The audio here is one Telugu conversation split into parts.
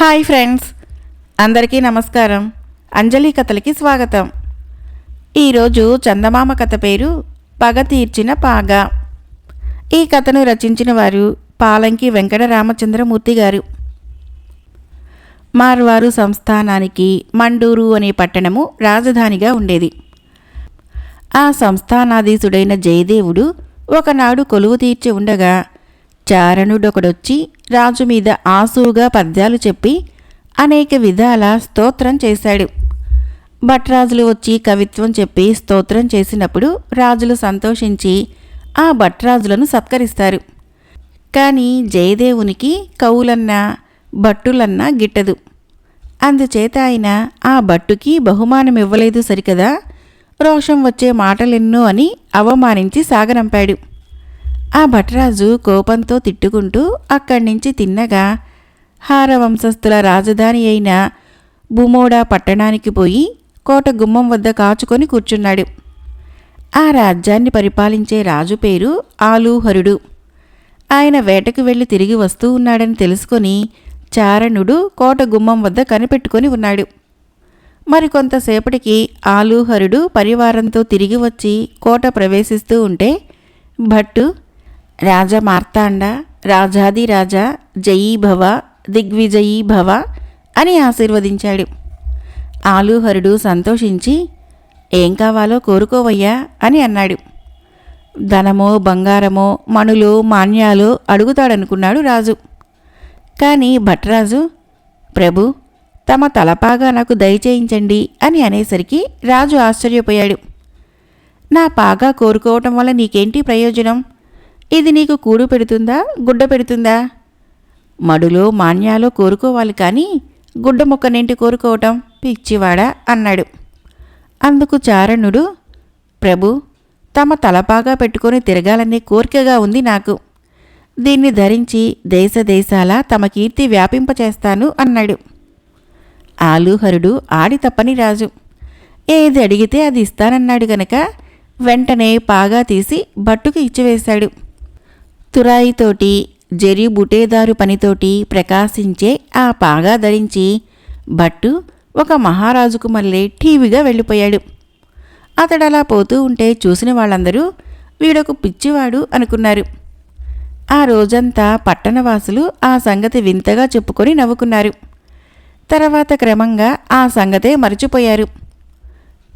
Hi friends. అందరికీ నమస్కారం. అంజలి కథలకి స్వాగతం. ఈరోజు చందమామ కథ పేరు పగ తీర్చిన పాగ. ఈ కథను రచించిన వారు పాలంకి వెంకట రామచంద్రమూర్తి గారు. మార్వారు సంస్థానానికి మండూరు అనే పట్టణము రాజధానిగా ఉండేది. ఆ సంస్థానాధీశుడైన జయదేవుడు ఒకనాడు కొలువు తీర్చి ఉండగా చారణుడొకడొచ్చి రాజు మీద ఆసువుగా పద్యాలు చెప్పి అనేక విధాల స్తోత్రం చేశాడు. భట్రాజులు వచ్చి కవిత్వం చెప్పి స్తోత్రం చేసినప్పుడు రాజులు సంతోషించి ఆ భట్రాజులను సత్కరిస్తారు. కానీ జయదేవునికి కవులన్నా భట్టులన్నా గిట్టదు. అందుచేత ఆయన ఆ భట్టుకి బహుమానం ఇవ్వలేదు సరికదా? రోషం వచ్చే మాటలెన్నో అని అవమానించి సాగనంపాడు. ఆ భట్రాజు కోపంతో తిట్టుకుంటూ అక్కడి నుంచి తిన్నగా హారవంశస్థుల రాజధాని అయిన బుమోడా పట్టణానికి పోయి కోట గుమ్మం వద్ద కాచుకొని కూర్చున్నాడు. ఆ రాజ్యాన్ని పరిపాలించే రాజు పేరు ఆలూహరుడు. ఆయన వేటకు వెళ్ళి తిరిగి వస్తూ ఉన్నాడని తెలుసుకొని చారణుడు కోట గుమ్మం వద్ద కనిపెట్టుకొని ఉన్నాడు. మరికొంతసేపటికి ఆలూహరుడు పరివారంతో తిరిగి వచ్చి కోట ప్రవేశిస్తూ ఉంటే భట్టు రాజ మార్తాండ రాజాది రాజా జయీ భవ దిగ్విజయీ భవ అని ఆశీర్వదించాడు. ఆలూహరుడు సంతోషించి ఏం కావాలో కోరుకోవయ్యా అని అన్నాడు. ధనమో బంగారమో మణులు మాన్యాలు అడుగుతాడనుకున్నాడు రాజు. కానీ భట్రాజు ప్రభు తమ తలపాగా నాకు దయచేయించండి అని అనేసరికి రాజు ఆశ్చర్యపోయాడు. నా పాగా కోరుకోవటం వల్ల నీకేంటి ప్రయోజనం? ఇది నీకు కూడు పెడుతుందా? గుడ్డ పెడుతుందా? మడులో మాన్యాలో కోరుకోవాలి కానీ గుడ్డ మొక్కనేంటి కోరుకోవటం? పిచ్చివాడా అన్నాడు. అందుకు చారణుడు ప్రభు తమ తలపాగా పెట్టుకొని తిరగాలనే కోరికగా ఉంది నాకు. దీన్ని ధరించి దేశ దేశాల తమ కీర్తి వ్యాపింపచేస్తాను అన్నాడు. ఆలూహరుడు ఆడి తప్పని రాజు. ఏది అడిగితే అది ఇస్తానన్నాడు గనక వెంటనే పాగా తీసి భట్టుకు ఇచ్చివేశాడు. తురాయితోటి జరి బుటేదారు పనితోటి ప్రకాశించే ఆ పాగా ధరించి భట్టు ఒక మహారాజుకు మళ్ళీ టీవీగా వెళ్ళిపోయాడు. అతడలా పోతూ ఉంటే చూసిన వాళ్ళందరూ వీడొక పిచ్చివాడు అనుకున్నారు. ఆ రోజంతా పట్టణవాసులు ఆ సంగతి వింతగా చెప్పుకొని నవ్వుకున్నారు. తర్వాత క్రమంగా ఆ సంగతే మరచిపోయారు.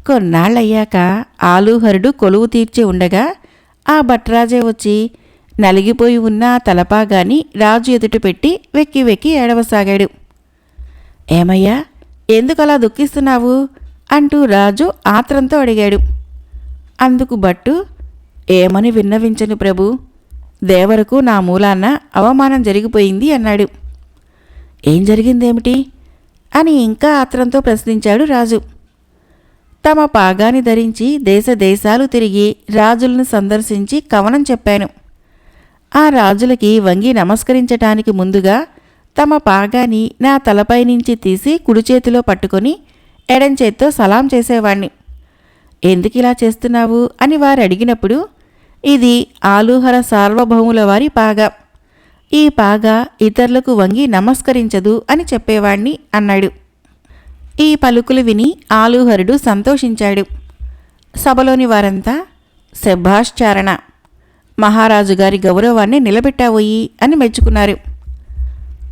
కొన్నాళ్ళయ్యాక ఆలూహరుడు కొలువు తీర్చి ఉండగా ఆ భట్రాజే వచ్చి నలిగిపోయి ఉన్న తలపాగాని రాజు ఎదుట పెట్టి వెక్కి వెక్కి ఏడవసాగాడు. ఏమయ్యా ఎందుకలా దుఃఖిస్తున్నావు? అంటూ రాజు ఆత్రంతో అడిగాడు. అందుకు బట్టు ఏమని విన్నవించను ప్రభు దేవరకు నా మూలాన అవమానం జరిగిపోయింది అన్నాడు. ఏం జరిగిందేమిటి? అని ఇంకా ఆత్రంతో ప్రశ్నించాడు రాజు. తమ పాగాని ధరించి దేశ దేశాలు తిరిగి రాజులను సందర్శించి కవనం చెప్పాను. ఆ రాజులకి వంగి నమస్కరించటానికి ముందుగా తమ పాగాని నా తలపై నుంచి తీసి కుడి చేతిలో పట్టుకొని ఎడంచేత్తో సలాం చేసేవాణ్ణి. ఎందుకిలా చేస్తున్నావు? అని వారు అడిగినప్పుడు ఇది ఆలూహర సార్వభౌముల వారి పాగా. ఈ పాగా ఇతరులకు వంగి నమస్కరించదు అని చెప్పేవాణ్ణి అన్నాడు. ఈ పలుకులు విని ఆలూహరుడు సంతోషించాడు. సభలోని వారంతా శభాశ్చారణ. మహారాజు గారి గౌరవాన్ని నిలబెట్టావోయి అని మెచ్చుకున్నారు.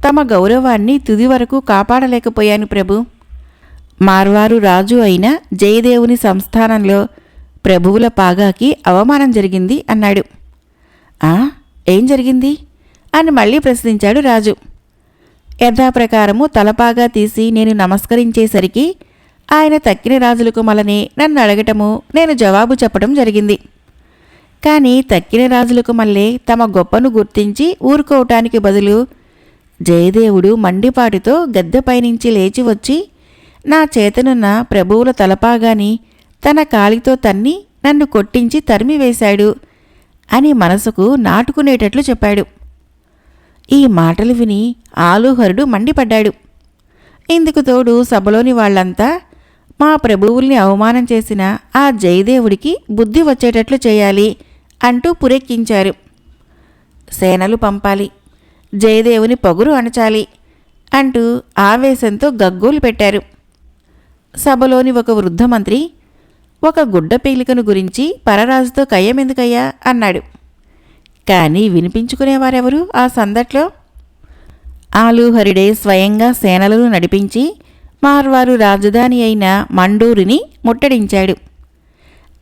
తమ గౌరవాన్ని తుది వరకు కాపాడలేకపోయాను ప్రభు. మార్వారు రాజు అయిన జయదేవుని సంస్థానంలో ప్రభువుల పాగాకి అవమానం జరిగింది అన్నాడు. ఆ ఏం జరిగింది అని మళ్ళీ ప్రశ్నించాడు రాజు. యథాప్రకారము తలపాగా తీసి నేను నమస్కరించేసరికి ఆయన తక్కిన రాజులకు మలనే నన్ను అడగటము నేను జవాబు చెప్పడం జరిగింది. కానీ తక్కిన రాజులకు మళ్ళీ తమ గొప్పను గుర్తించి ఊరుకోవటానికి బదులు జయదేవుడు మండిపాటితో గద్దెపైనుంచి లేచి వచ్చి నా చేతనున్న ప్రభువుల తలపాగాని తన కాలితో తన్ని నన్ను కొట్టించి తరిమివేశాడు అని మనసుకు నాటుకునేటట్లు చెప్పాడు. ఈ మాటలు విని ఆలుహరుడు మండిపడ్డాడు. ఇందుకు తోడు సభలోని వాళ్ళంతా మా ప్రభువుల్ని అవమానం చేసిన ఆ జయదేవుడికి బుద్ధి వచ్చేటట్లు చేయాలి. అంటూ పురెక్కించారు. సేనలు పంపాలి. జయదేవుని పొగురు అణచాలి అంటూ ఆవేశంతో గగ్గోలు పెట్టారు. సభలోని ఒక వృద్ధ మంత్రి ఒక గుడ్డ పీలికను గురించి పరరాజుతో కయ్యమెందుకయ్యా? అన్నాడు. కానీ వినిపించుకునేవారెవరు ఆ సందట్లో? ఆలూహరిడే స్వయంగా సేనలను నడిపించి మార్వారు రాజధాని అయిన మండూరిని ముట్టడించాడు.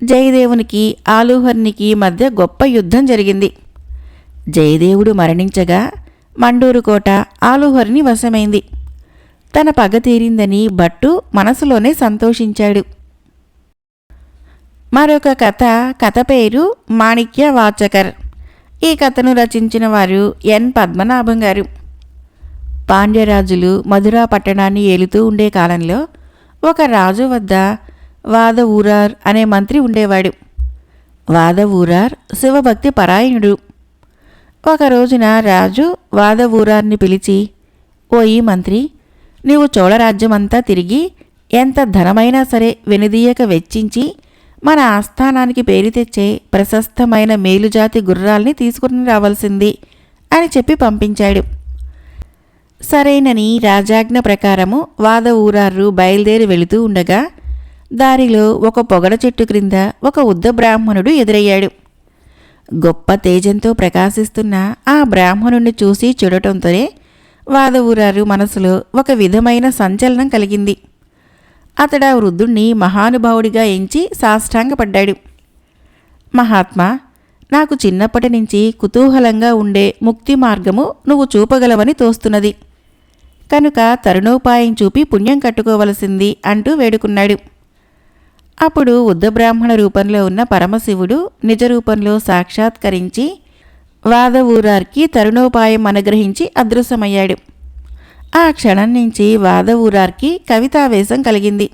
జయదేవునికి ఆలూహర్నికి మధ్య గొప్ప యుద్ధం జరిగింది. జయదేవుడు మరణించగా మండూరు కోట ఆలూహర్ని వశమైంది. తన పగ తీరిందని భట్టు మనసులోనే సంతోషించాడు. మరొక కథ కథ పేరు మాణిక్య వాచకర్ ఈ కథను రచించిన వారు ఎన్. పద్మనాభం గారు. పాండ్యరాజులు మధురా పట్టణాన్ని ఏలుతూ ఉండే కాలంలో ఒక రాజు వద్ద వాద ఊరార్ అనే మంత్రి ఉండేవాడు. వాద ఊరార్ శివభక్తి పరాయణుడు. ఒక రోజున రాజు వాద ఊరార్ని పిలిచి ఓ ఈ మంత్రి నీవు చోళరాజ్యమంతా తిరిగి ఎంత ధనమైనా సరే వెనుదీయక వెచ్చించి మన ఆస్థానానికి పేరు తెచ్చే ప్రశస్తమైన మేలుజాతి గుర్రాల్ని తీసుకుని రావాల్సింది అని చెప్పి పంపించాడు. సరేనని రాజాజ్ఞ ప్రకారము వాద ఊరారు బయలుదేరి వెళుతూ ఉండగా దారిలో ఒక పొగడ చెట్టు క్రింద ఒక ఉద్ద బ్రాహ్మణుడు ఎదురయ్యాడు. గొప్ప తేజంతో ప్రకాశిస్తున్న ఆ బ్రాహ్మణుణ్ణి చూసి చూడటంతోనే వాదవూరారు మనసులో ఒక విధమైన సంచలనం కలిగింది. అతడు ఆ వృద్ధుణ్ణి మహానుభావుడిగా ఎంచి సాష్టాంగపడ్డాడు. మహాత్మా నాకు చిన్నప్పటి నుంచి కుతూహలంగా ఉండే ముక్తి మార్గము నువ్వు చూపగలవని తోస్తున్నది. కనుక తరుణోపాయం చూపి పుణ్యం కట్టుకోవలసింది అంటూ వేడుకున్నాడు. అప్పుడు ఉద్దబ్రాహ్మణ రూపంలో ఉన్న పరమశివుడు నిజ రూపంలో సాక్షాత్కరించి వాద ఊరార్కి తరుణోపాయం అనుగ్రహించి అదృశ్యమయ్యాడు. ఆ క్షణం నుంచి వాద ఊరార్కి కవితావేశం కలిగింది.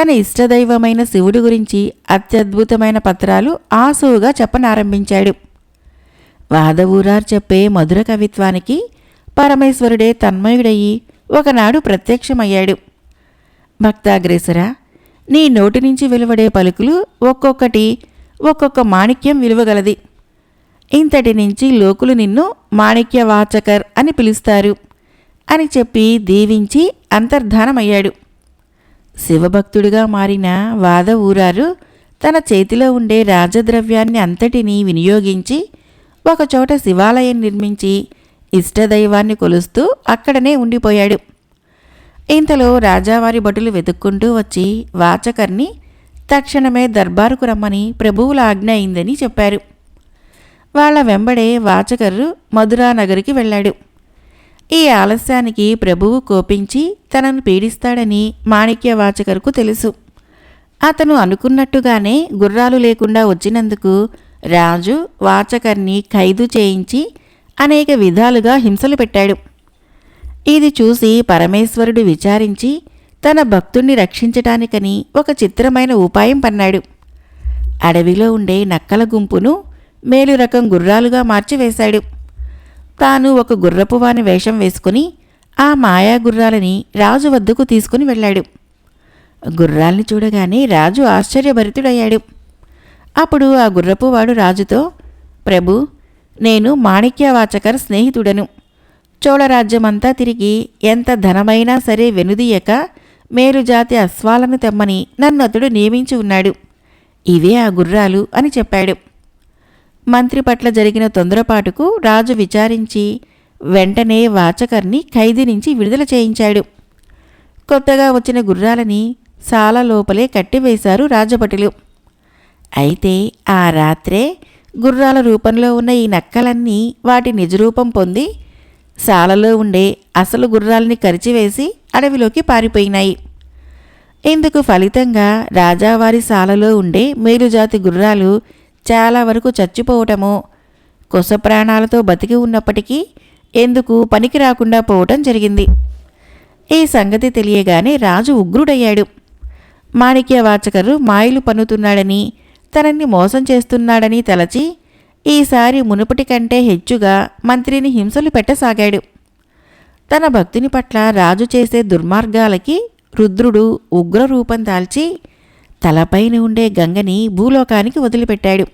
తన ఇష్టదైవమైన శివుడి గురించి అత్యద్భుతమైన పత్రాలు ఆసువుగా చెప్పనారంభించాడు. వాదవూరార్ చెప్పే మధుర కవిత్వానికి పరమేశ్వరుడే తన్మయుడయ్యి ఒకనాడు ప్రత్యక్షమయ్యాడు. భక్తాగ్రేసరా నీ నోటి నుంచి వెలువడే పలుకులు ఒక్కొక్కటి ఒక్కొక్క మాణిక్యం విలువగలది. ఇంతటి నుంచి లోకులు నిన్ను మాణిక్యవాచకర్ అని పిలుస్తారు అని చెప్పి దీవించి అంతర్ధానమయ్యాడు. శివభక్తుడిగా మారిన వాద ఊరారు తన చేతిలో ఉండే రాజద్రవ్యాన్ని అంతటినీ వినియోగించి ఒకచోట శివాలయం నిర్మించి ఇష్టదైవాన్ని కొలుస్తూ అక్కడనే ఉండిపోయాడు. ఇంతలో రాజావారి భటులు వెతుక్కుంటూ వచ్చి వాచకర్ని తక్షణమే దర్బారుకు రమ్మని ప్రభువుల ఆజ్ఞ అయిందని చెప్పారు. వాళ్ళ వెంబడే వాచకర్రు మధురానగరికి వెళ్ళాడు. ఈ ఆలస్యానికి ప్రభువు కోపించి తనను పీడిస్తాడని మాణిక్య వాచకర్కు తెలుసు. అతను అనుకున్నట్టుగానే గుర్రాలు లేకుండా వచ్చినందుకు రాజు వాచకర్ని ఖైదు చేయించి అనేక విధాలుగా హింసలు పెట్టాడు. ఇది చూసి పరమేశ్వరుడు విచారించి తన భక్తుణ్ణి రక్షించటానికని ఒక చిత్రమైన ఉపాయం పన్నాడు. అడవిలో ఉండే నక్కల గుంపును మేలు రకం గుర్రాలుగా మార్చివేశాడు. తాను ఒక గుర్రపువాని వేషం వేసుకుని ఆ మాయా గుర్రాలని రాజు వద్దకు తీసుకుని వెళ్ళాడు. గుర్రాల్ని చూడగానే రాజు ఆశ్చర్యభరితుడయ్యాడు. అప్పుడు ఆ గుర్రపువాడు రాజుతో ప్రభు నేను మాణిక్యవాచకర్ స్నేహితుడను. చోళరాజ్యమంతా తిరిగి ఎంత ధనమైనా సరే వెనుదీయక మేలుజాతి అశ్వాలను తెమ్మని నన్ను అతడు నియమించి ఉన్నాడు. ఇవే ఆ గుర్రాలు అని చెప్పాడు. మంత్రి పట్ల జరిగిన తొందరపాటుకు రాజు విచారించి వెంటనే వాచకర్ని ఖైదీ నుంచి విడుదల చేయించాడు. కొత్తగా వచ్చిన గుర్రాలని సాల లోపలే కట్టివేశారు రాజభటులు. అయితే ఆ రాత్రే గుర్రాల రూపంలో ఉన్న ఈ నక్కలన్నీ వాటి నిజరూపం పొంది సాలలో ఉండే అసలు గుర్రాల్ని కరిచివేసి అడవిలోకి పారిపోయినాయి. ఇందుకు ఫలితంగా రాజావారి సాలలో ఉండే మేలుజాతి గుర్రాలు చాలా వరకు చచ్చిపోవటము కొస ప్రాణాలతో బతికి ఉన్నప్పటికీ ఎందుకు పనికి రాకుండా పోవటం జరిగింది. ఈ సంగతి తెలియగానే రాజు ఉగ్రుడయ్యాడు. మాణిక్యవాచకరు మాయలు పన్నుతున్నాడని తనని మోసం చేస్తున్నాడని తలచి ఈసారి మునుపటి కంటే హెచ్చుగా మంత్రిని హింసలు పెట్టసాగాడు. తన భక్తుని పట్ల రాజు చేసే దుర్మార్గాలకి రుద్రుడు ఉగ్ర రూపం దాల్చి తలపైన ఉండే గంగని భూలోకానికి వదిలిపెట్టాడు.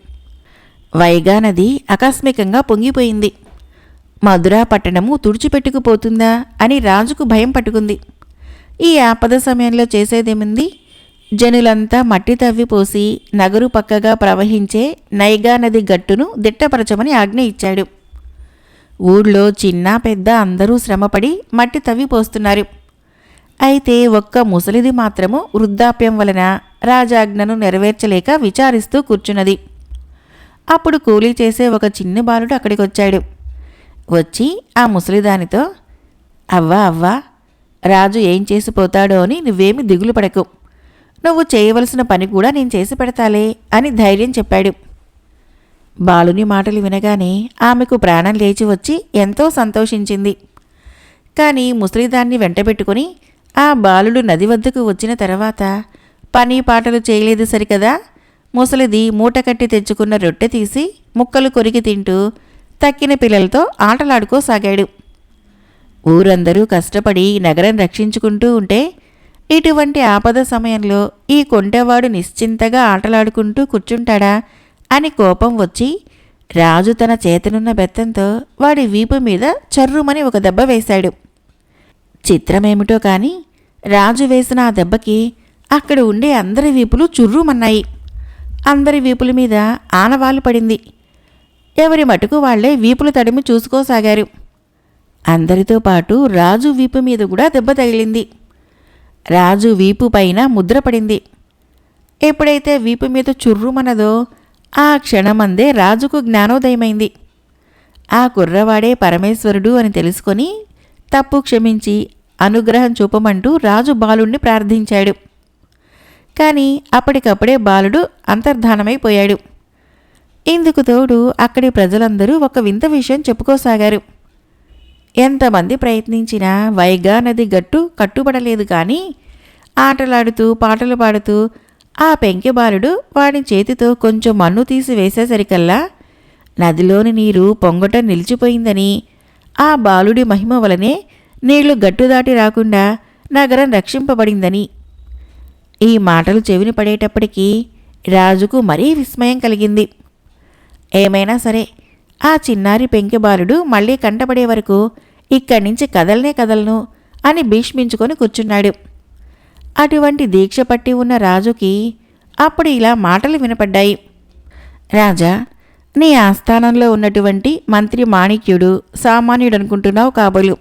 వైగా నది ఆకస్మికంగా పొంగిపోయింది. మధురా పట్టణము తుడిచిపెట్టుకుపోతుందా అని రాజుకు భయం పట్టుకుంది. ఈ ఆపద సమయంలో చేసేదేముంది? జనులంతా మట్టి తవ్విపోసి నగరు పక్కగా ప్రవహించే నైగా నది గట్టును దిట్టపరచమని ఆజ్ఞ ఇచ్చాడు. ఊళ్ళో చిన్న పెద్ద అందరూ శ్రమపడి మట్టి తవ్విపోస్తున్నారు అయితే ఒక్క ముసలిది మాత్రము వృద్ధాప్యం వలన రాజాజ్ఞను నెరవేర్చలేక విచారిస్తూ కూర్చున్నది. అప్పుడు కూలీ చేసే ఒక చిన్న బాలుడు అక్కడికొచ్చాడు. వచ్చి ఆ ముసలిదానితో అవ్వా అవ్వా రాజు ఏం చేసిపోతాడో అని నువ్వేమి దిగులు పడకు. నువ్వు చేయవలసిన పని కూడా నేను చేసి పెడతాలే అని ధైర్యం చెప్పాడు. బాలుని మాటలు వినగానే ఆమెకు ప్రాణం లేచి వచ్చి ఎంతో సంతోషించింది. కానీ ముసలిదాన్ని వెంటబెట్టుకుని ఆ బాలుడు నది వద్దకు వచ్చిన తర్వాత పని పాటలు చేయలేదు సరికదా? ముసలిది మూటకట్టి తెచ్చుకున్న రొట్టె తీసి ముక్కలు కొరికి తింటూ తక్కిన పిల్లలతో ఆటలాడుకోసాగాడు. ఊరందరూ కష్టపడి నగరం రక్షించుకుంటూ ఉంటే ఇటువంటి ఆపద సమయంలో ఈ కొండవాడు నిశ్చింతగా ఆటలాడుకుంటూ కూర్చుంటాడా అని కోపం వచ్చి రాజు తన చేతనున్న బెత్తంతో వాడి వీపు మీద చర్రుమని ఒక దెబ్బ వేశాడు. చిత్రమేమిటో కాని రాజు వేసిన ఆ దెబ్బకి అక్కడ ఉండే అందరి వీపులు చుర్రుమన్నాయి. అందరి వీపుల మీద ఆనవాలు పడింది. ఎవరి మటుకు వాళ్ళే వీపులు తడిమి చూసుకోసాగారు. అందరితో పాటు రాజు వీపు మీద కూడా దెబ్బ తగిలింది. రాజు వీపు పైన ముద్ర పడింది. ఎప్పుడైతే వీపు మీద చుర్రుమనదో ఆ క్షణమందే రాజుకు జ్ఞానోదయమైంది. ఆ కుర్రవాడే పరమేశ్వరుడు అని తెలుసుకొని తప్పు క్షమించి అనుగ్రహం చూపమంటూ రాజు బాలుణ్ణి ప్రార్థించాడు. కానీ అప్పటికప్పుడే బాలుడు అంతర్ధానమైపోయాడు ఇందుకు తోడు అక్కడి ప్రజలందరూ ఒక వింత విషయం చెప్పుకోసాగారు. ఎంతమంది ప్రయత్నించినా వైగా నది గట్టు కట్టుబడలేదు కానీ ఆటలాడుతూ పాటలు పాడుతూ ఆ పెంకె బాలుడు వాడి చేతితో కొంచెం మన్ను తీసి వేసేసరికల్లా నదిలోని నీరు పొంగట నిలిచిపోయిందని ఆ బాలుడి మహిమ వలనే నీళ్ళు గట్టు దాటి రాకుండా నగరం రక్షింపబడిందని. ఈ మాటలు చెవిని పడేటప్పటికీ రాజుకు మరీ విస్మయం కలిగింది. ఏమైనా సరే ఆ చిన్నారి పెంకిబాలుడు మళ్ళీ కంటపడే వరకు ఇక్కడి నుంచి కదలనే కదలను అని భీష్మించుకొని కూర్చున్నాడు. అటువంటి దీక్ష పట్టి ఉన్న రాజుకి అప్పుడు ఇలా మాటలు వినపడ్డాయి. రాజా నీ ఆస్థానంలో ఉన్నటువంటి మంత్రి మాణిక్యుడు సామాన్యుడు అనుకుంటున్నావు కాబోలు.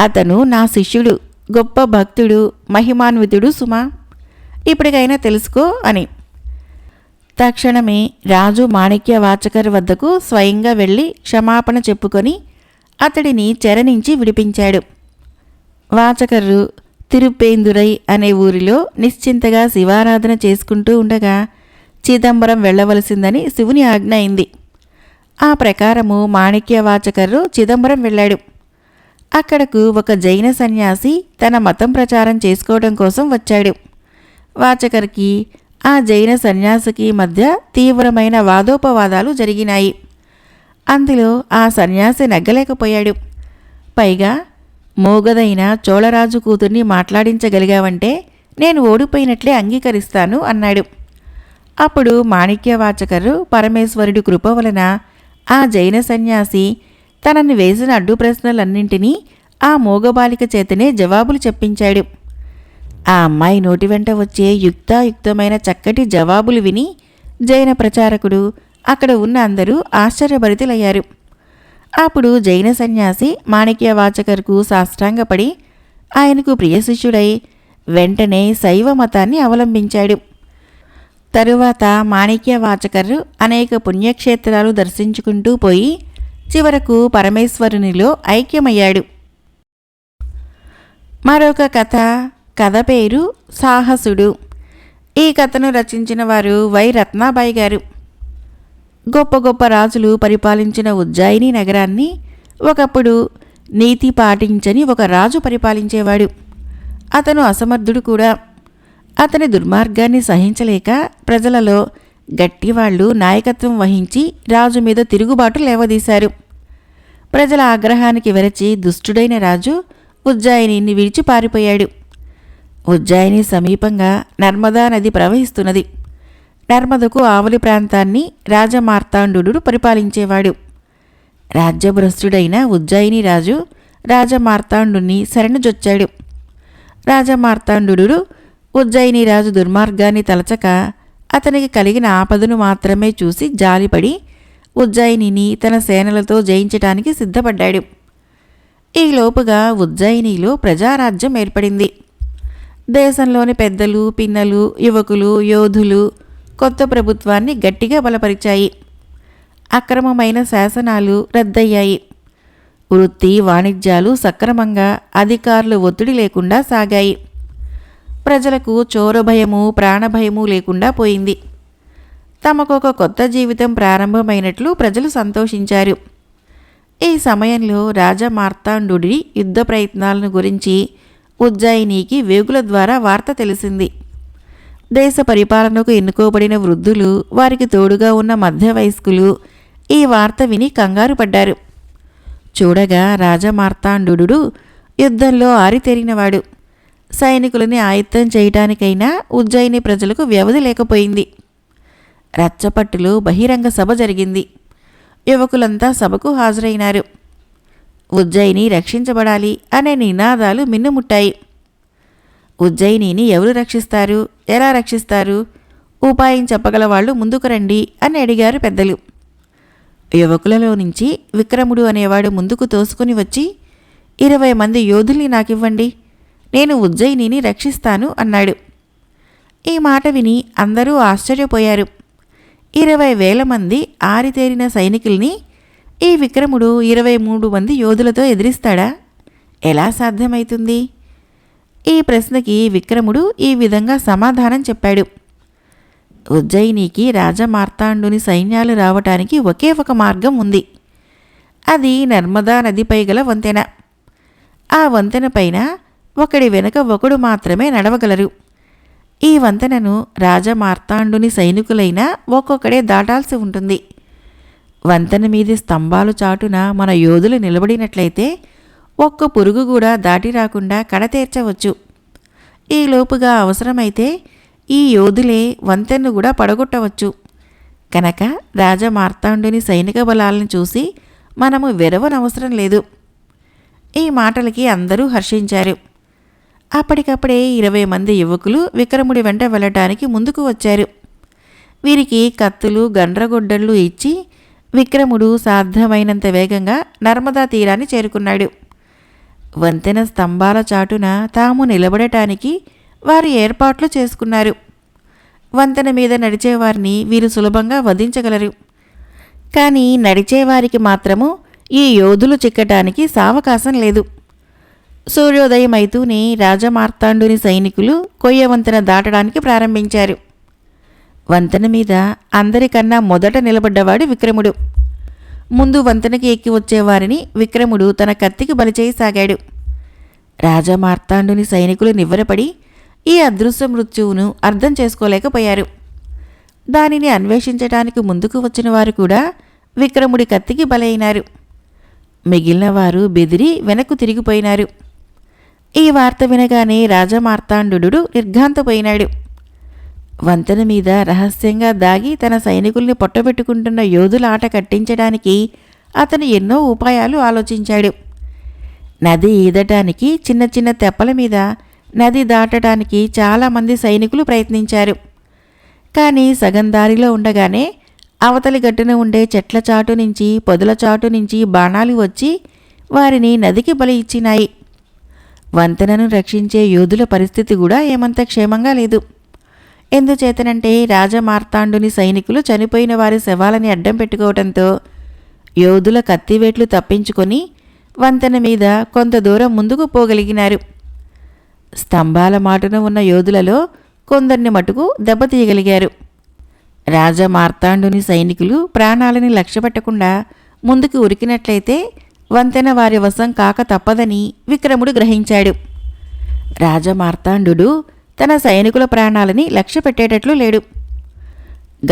అతను నా శిష్యుడు గొప్ప భక్తుడు మహిమాన్వితుడు సుమా. ఇప్పటికైనా తెలుసుకో అని. తక్షణమే రాజు మాణిక్య వాచకర్ వద్దకు స్వయంగా వెళ్ళి క్షమాపణ చెప్పుకొని అతడిని చెర నుంచి విడిపించాడు. వాచకర్రు తిరుపేందురై అనే ఊరిలో నిశ్చింతగా శివారాధన చేసుకుంటూ ఉండగా చిదంబరం వెళ్ళవలసిందని శివుని ఆజ్ఞ అయింది. ఆ ప్రకారము మాణిక్య వాచకర్రు చిదంబరం వెళ్ళాడు. అక్కడకు ఒక జైన సన్యాసి తన మతం ప్రచారం చేసుకోవడం కోసం వచ్చాడు. వాచకర్కి ఆ జైన సన్యాసికి మధ్య తీవ్రమైన వాదోపవాదాలు జరిగినాయి. అందులో ఆ సన్యాసి నగ్గలేకపోయాడు. పైగా మోగదైన చోళరాజు కూతుర్ని మాట్లాడించగలిగావంటే నేను ఓడిపోయినట్లే అంగీకరిస్తాను అన్నాడు. అప్పుడు మాణిక్యవాచకరు పరమేశ్వరుడి కృప వలన ఆ జైన సన్యాసి తనని వేసిన అడ్డు ప్రశ్నలన్నింటినీ ఆ మోగబాలిక చేతనే జవాబులు చెప్పించాడు. ఆ అమ్మాయి నోటి వెంట వచ్చే యుక్తాయుక్తమైన చక్కటి జవాబులు విని జైన ప్రచారకుడు అక్కడ ఉన్న అందరూ ఆశ్చర్యభరితులయ్యారు. అప్పుడు జైన సన్యాసి మాణిక్య వాచకర్కు సాష్టాంగపడి ఆయనకు ప్రియ శిష్యుడై వెంటనే శైవ మతాన్ని అవలంబించాడు. తరువాత మాణిక్య వాచకరు అనేక పుణ్యక్షేత్రాలు దర్శించుకుంటూ పోయి చివరకు పరమేశ్వరునిలో ఐక్యమయ్యాడు. మరొక కథ కథ పేరు సాహసుడు. ఈ కథను రచించిన వారు వై రత్నాబాయి గారు. గొప్ప గొప్ప రాజులు పరిపాలించిన ఉజ్జాయిని నగరాన్ని ఒకప్పుడు నీతి పాటించని ఒక రాజు పరిపాలించేవాడు. అతను అసమర్థుడు కూడా. అతని దుర్మార్గాన్ని సహించలేక ప్రజలలో గట్టివాళ్ళు నాయకత్వం వహించి రాజు మీద తిరుగుబాటు లేవదీశారు. ప్రజల ఆగ్రహానికి వెరచి దుష్టుడైన రాజు ఉజ్జాయిని విడిచి పారిపోయాడు. ఉజ్జాయిని సమీపంగా నర్మదా నది ప్రవహిస్తున్నది. నర్మదకు ఆవలి ప్రాంతాన్ని రాజమార్తాండు పరిపాలించేవాడు. రాజ్యభ్రష్టుడైన ఉజ్జాయిని రాజు రాజమార్తాండుని శరణుజొచ్చాడు. రాజమార్తాండు ఉజ్జయిని రాజు దుర్మార్గాన్ని తలచక అతనికి కలిగిన ఆపదను మాత్రమే చూసి జాలిపడి ఉజ్జయినిని తన సేనలతో జయించటానికి సిద్ధపడ్డాడు. ఈలోపుగా ఉజ్జయినిలో ప్రజారాజ్యం ఏర్పడింది. దేశంలోని పెద్దలు పిన్నలు యువకులు యోధులు కొత్త ప్రభుత్వాన్ని గట్టిగా బలపరిచాయి. అక్రమమైన శాసనాలు రద్దయ్యాయి. వృత్తి వాణిజ్యాలు సక్రమంగా అధికారులు ఒత్తిడి లేకుండా సాగాయి. ప్రజలకు చోరభయము ప్రాణభయము లేకుండా పోయింది. తమకొక కొత్త జీవితం ప్రారంభమైనట్లు ప్రజలు సంతోషించారు. ఈ సమయంలో రాజా మార్తాండుడి యుద్ధ ప్రయత్నాలను గురించి ఉజ్జయినికి వేగుల ద్వారా వార్త తెలిసింది. దేశ పరిపాలనకు ఎన్నుకోబడిన వృద్ధులు వారికి తోడుగా ఉన్న మధ్య వయస్కులు ఈ వార్త విని కంగారు పడ్డారు. చూడగా రాజమార్తాండు యుద్ధంలో ఆరితేరినవాడు. సైనికులని ఆయత్తం చేయటానికైనా ఉజ్జయిని ప్రజలకు వ్యవధి లేకపోయింది. రచ్చపట్టులో బహిరంగ సభ జరిగింది. యువకులంతా సభకు హాజరైనారు. ఉజ్జయిని రక్షించబడాలి అనే నినాదాలు మిన్నుముట్టాయి. ఉజ్జయినిని ఎవరు రక్షిస్తారు? ఎలా రక్షిస్తారు? ఉపాయం చెప్పగల వాళ్ళు ముందుకు రండి అని అడిగారు పెద్దలు. యువకులలో నుంచి విక్రముడు అనేవాడు ముందుకు తోసుకుని వచ్చి ఇరవై మంది యోధుల్ని నాకివ్వండి నేను ఉజ్జయినిని రక్షిస్తాను అన్నాడు. ఈ మాట విని అందరూ ఆశ్చర్యపోయారు. ఇరవై వేల మంది ఆరితేరిన సైనికుల్ని ఈ విక్రముడు ఇరవై మూడు మంది యోధులతో ఎదిరిస్తాడా? ఎలా సాధ్యమవుతుంది ఈ ప్రశ్నకి విక్రముడు ఈ విధంగా సమాధానం చెప్పాడు. ఉజ్జయినికి రాజమార్తాండుని సైన్యాలు రావటానికి ఒకే ఒక మార్గం ఉంది. అది నర్మదా నదిపై గల వంతెన. ఆ వంతెన పైన ఒకడి వెనుక ఒకడు మాత్రమే నడవగలరు. ఈ వంతెనను రాజమార్తాండుని సైనికులైన ఒక్కొక్కడే దాటాల్సి ఉంటుంది. వంతెన మీది స్తంభాలు చాటున మన యోధులు నిలబడినట్లయితే ఒక్క పురుగు కూడా దాటి రాకుండా కడతీర్చవచ్చు ఈలోపుగా అవసరమైతే ఈ యోధులే వంతెన్ను కూడా పడగొట్టవచ్చు. కనుక రాజమార్తాండుని సైనిక బలాలను చూసి మనము వెరవనవసరం లేదు. ఈ మాటలకి అందరూ హర్షించారు. అప్పటికప్పుడే ఇరవై మంది యువకులు విక్రముడి వెంట వెళ్ళటానికి ముందుకు వచ్చారు. వీరికి కత్తులు గండ్రగొడ్డళ్ళు ఇచ్చి విక్రముడు సాధ్యమైనంత వేగంగా నర్మదా తీరాన్ని చేరుకున్నాడు. వంతెన స్తంభాల చాటున తాము నిలబడటానికి వారు ఏర్పాట్లు చేసుకున్నారు. వంతెన మీద నడిచేవారిని వీరు సులభంగా వధించగలరు. కానీ నడిచేవారికి మాత్రము ఈ యోధులు చిక్కటానికి సావకాశం లేదు. సూర్యోదయం అయితూనే రాజమార్తాండుని సైనికులు కొయ్య వంతెన దాటడానికి ప్రారంభించారు. వంతెన మీద అందరికన్నా మొదట నిలబడ్డవాడు విక్రముడు. ముందు వంతెనకి ఎక్కి వచ్చేవారిని విక్రముడు తన కత్తికి బలిచేయసాగాడు రాజమార్తాండుని సైనికులు నివ్వరపడి ఈ అదృశ్య మృత్యువును అర్థం చేసుకోలేకపోయారు. దానిని అన్వేషించడానికి ముందుకు వచ్చిన వారు కూడా విక్రముడి కత్తికి బలైనారు. మిగిలిన వారు బెదిరి వెనక్కు తిరిగిపోయినారు. ఈ వార్త వినగానే రాజమార్తాండు నిర్ఘాంతపోయినాడు. వంతెన మీద రహస్యంగా దాగి తన సైనికుల్ని పొట్టబెట్టుకుంటున్న యోధుల ఆట కట్టించడానికి అతను ఎన్నో ఉపాయాలు ఆలోచించాడు. నది ఈదటానికి చిన్న చిన్న తెప్పల మీద నది దాటడానికి చాలామంది సైనికులు ప్రయత్నించారు. కానీ సగం దారిలో ఉండగానే అవతలి గట్టున ఉండే చెట్ల చాటు నుంచి పొదల చాటు నుంచి బాణాలు వచ్చి వారిని నదికి బలి ఇచ్చినాయి. వంతెనను రక్షించే యోధుల పరిస్థితి కూడా ఏమంత క్షేమంగా లేదు. ఎందుచేతనంటే రాజమార్తాండుని సైనికులు చనిపోయిన వారి శవాలని అడ్డం పెట్టుకోవడంతో యోధుల కత్తివేట్లు తప్పించుకొని వంతెన మీద కొంత దూరం ముందుకు పోగలిగినారు. స్తంభాల మాటున ఉన్న యోధులలో కొందరిని మటుకు దెబ్బతీయగలిగారు. రాజమార్తాండుని సైనికులు ప్రాణాలని లక్ష్యపెట్టకుండా ముందుకు ఉరికినట్లయితే వంతెన వారి వశం కాక తప్పదని విక్రముడు గ్రహించాడు. రాజమార్తాండు తన సైనికుల ప్రాణాలని లక్ష్య పెట్టేటట్లు లేడు.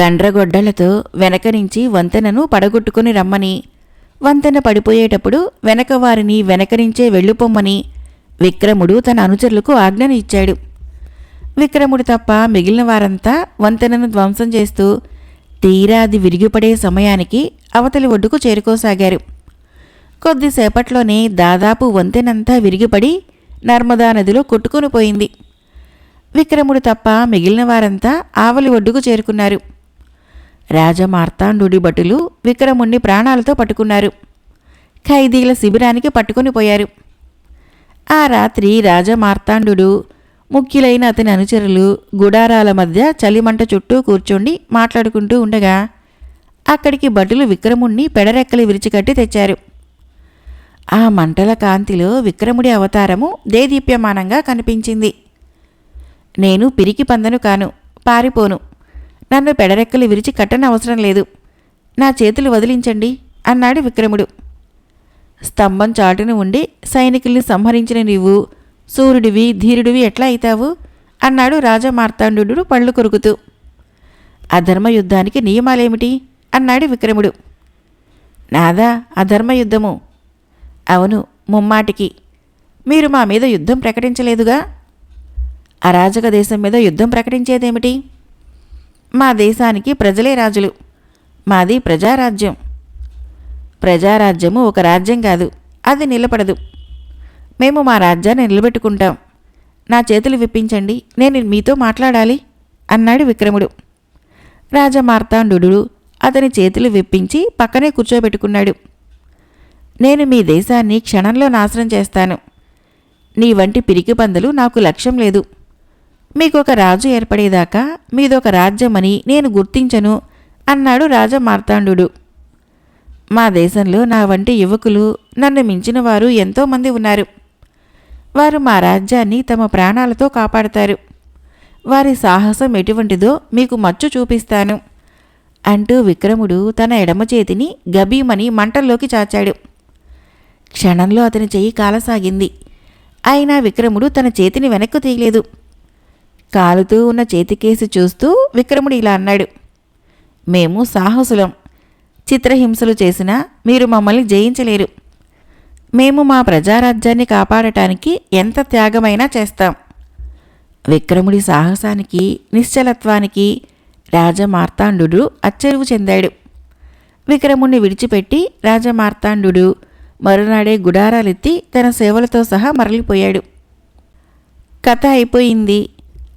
గండ్రగొడ్డలతో వెనక నుంచి వంతెనను పడగొట్టుకుని రమ్మని. వంతెన పడిపోయేటప్పుడు వెనక వారిని వెనక నుంచే వెళ్ళిపోమ్మని విక్రముడు తన అనుచరులకు ఆజ్ఞను ఇచ్చాడు. విక్రముడు తప్ప మిగిలిన వారంతా వంతెనను ధ్వంసం చేస్తూ తీరా అది విరిగిపడే సమయానికి అవతలి ఒడ్డుకు చేరుకోసాగారు. కొద్దిసేపట్లోనే దాదాపు వంతెనంతా విరిగిపడి నర్మదా నదిలో కొట్టుకొని పోయింది. విక్రముడు తప్ప మిగిలిన వారంతా ఆవలి ఒడ్డుకు చేరుకున్నారు. రాజమార్తాండు భటులు విక్రముణ్ణి ప్రాణాలతో పట్టుకున్నారు. ఖైదీల శిబిరానికి పట్టుకొని పోయారు. ఆ రాత్రి రాజమార్తాండు ముఖ్యులైన అతని అనుచరులు గుడారాల మధ్య చలిమంట చుట్టూ కూర్చుండి మాట్లాడుకుంటూ ఉండగా అక్కడికి భటులు విక్రముణ్ణి పెడరెక్కలు విరిచికట్టి తెచ్చారు. ఆ మంటల కాంతిలో విక్రముడి అవతారము దేదీప్యమానంగా కనిపించింది. నేను పిరికి పందను కాను పారిపోను. నన్ను పెడరెక్కలు విరిచి కట్టనవసరం లేదు. నా చేతులు వదిలించండి అన్నాడు విక్రముడు. స్తంభం చాటున ఉండి సైనికుల్ని సంహరించిన నీవు సూర్యుడివి ధీరుడివి ఎట్లా అవుతావు అన్నాడు రాజమార్తాండు పళ్ళు కొరుకుతూ. అధర్మ యుద్ధానికి నియమాలేమిటి? అన్నాడు విక్రముడు. నాదా అధర్మ యుద్ధము అవును ముమ్మాటికి. మీరు మా మీద యుద్ధం ప్రకటించలేదుగా? అరాజక దేశం మీద యుద్ధం ప్రకటించేదేమిటి? మా దేశానికి ప్రజలే రాజులు. మాది ప్రజారాజ్యం. ప్రజారాజ్యము ఒక రాజ్యం కాదు అది నిలబడదు. మేము మా రాజ్యాన్ని నిలబెట్టుకుంటాం. నా చేతులు విప్పించండి నేను మీతో మాట్లాడాలి అన్నాడు విక్రముడు. రాజమార్తాండు అతని చేతులు విప్పించి పక్కనే కూర్చోబెట్టుకున్నాడు. నేను మీ దేశాన్ని క్షణంలో నాశనం చేస్తాను. నీ వంటి పిరికి పందులు నాకు లక్ష్యం లేదు. మీకు ఒక రాజు ఏర్పడేదాకా మీదొక రాజ్యమని నేను గుర్తించను అన్నాడు రాజమార్తాండు. మా దేశంలో నా వంటి యువకులు నన్ను మించిన వారు ఎంతోమంది ఉన్నారు. వారు మా రాజ్యాన్ని తమ ప్రాణాలతో కాపాడతారు. వారి సాహసం ఎటువంటిదో మీకు మచ్చు చూపిస్తాను అంటూ విక్రముడు తన ఎడమ చేతిని గబీమని మంటల్లోకి చాచాడు. క్షణంలో అతని చెయ్యి కాలసాగింది. అయినా విక్రముడు తన చేతిని వెనక్కు తీయలేదు. కాలుతూ ఉన్న చేతికేసి చూస్తూ విక్రముడు ఇలా అన్నాడు మేము సాహసులం. చిత్రహింసలు చేసినా మీరు మమ్మల్ని జయించలేరు. మేము మా ప్రజారాజ్యాన్ని కాపాడటానికి ఎంత త్యాగమైనా చేస్తాం. విక్రముడి సాహసానికి నిశ్చలత్వానికి రాజమార్తాండు అచ్చెరువు చెందాడు. విక్రముణ్ణి విడిచిపెట్టి రాజమార్తాండు మరునాడే గుడారాలెత్తి తన సేవలతో సహా మరలిపోయాడు. కథ అయిపోయింది.